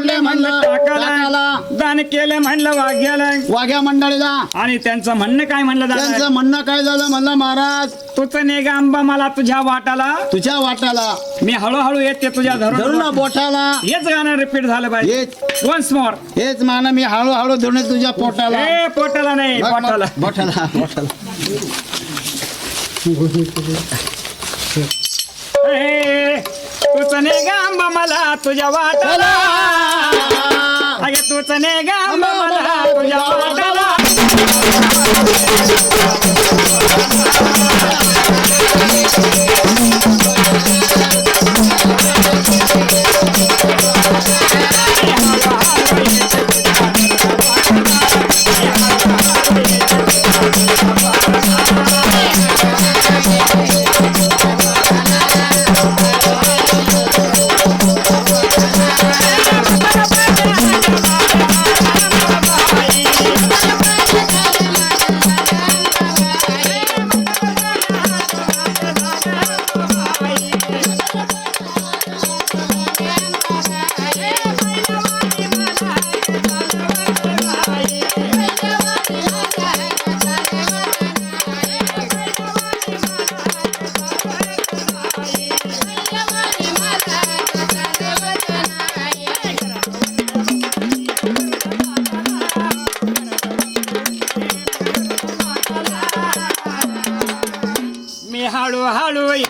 सोडले म्हणलं टाकाला दान केलं म्हणलं वाघ्याला. वाघ्या मंडळीला. आणि त्यांचं म्हणणं काय म्हणलं त्यांचं म्हणणं काय झालं म्हणलं महाराज? तुझ नेग आंबा मला तुझ्या वाटाला. तुझ्या वाटाला. मी हळूहळू येते तुझ्या धरून धरून बोटाला हेच गाणं रिपीट झालं पाहिजे हेच. वन्स मोर हेच मान मी हळूहळू धरून तुझ्या पोटाला. ए पोटाला नाही मग- मग- पोटाला. बोटाला बोटाला तुझ नेग आंबा मला तुझ्या वाटाला. अगे तुझ नेग आंबा मला तुझ्या वाटाला. मी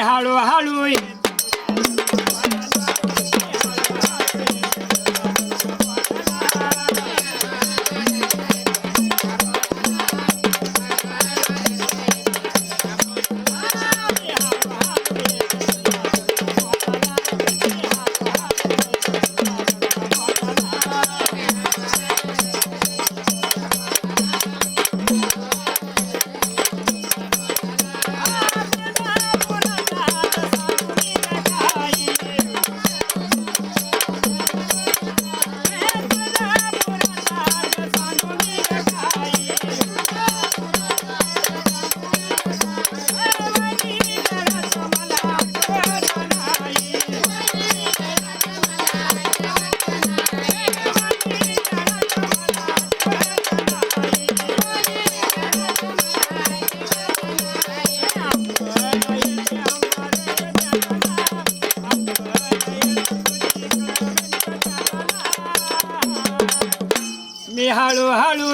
हळूहळू येते मी हळूहळू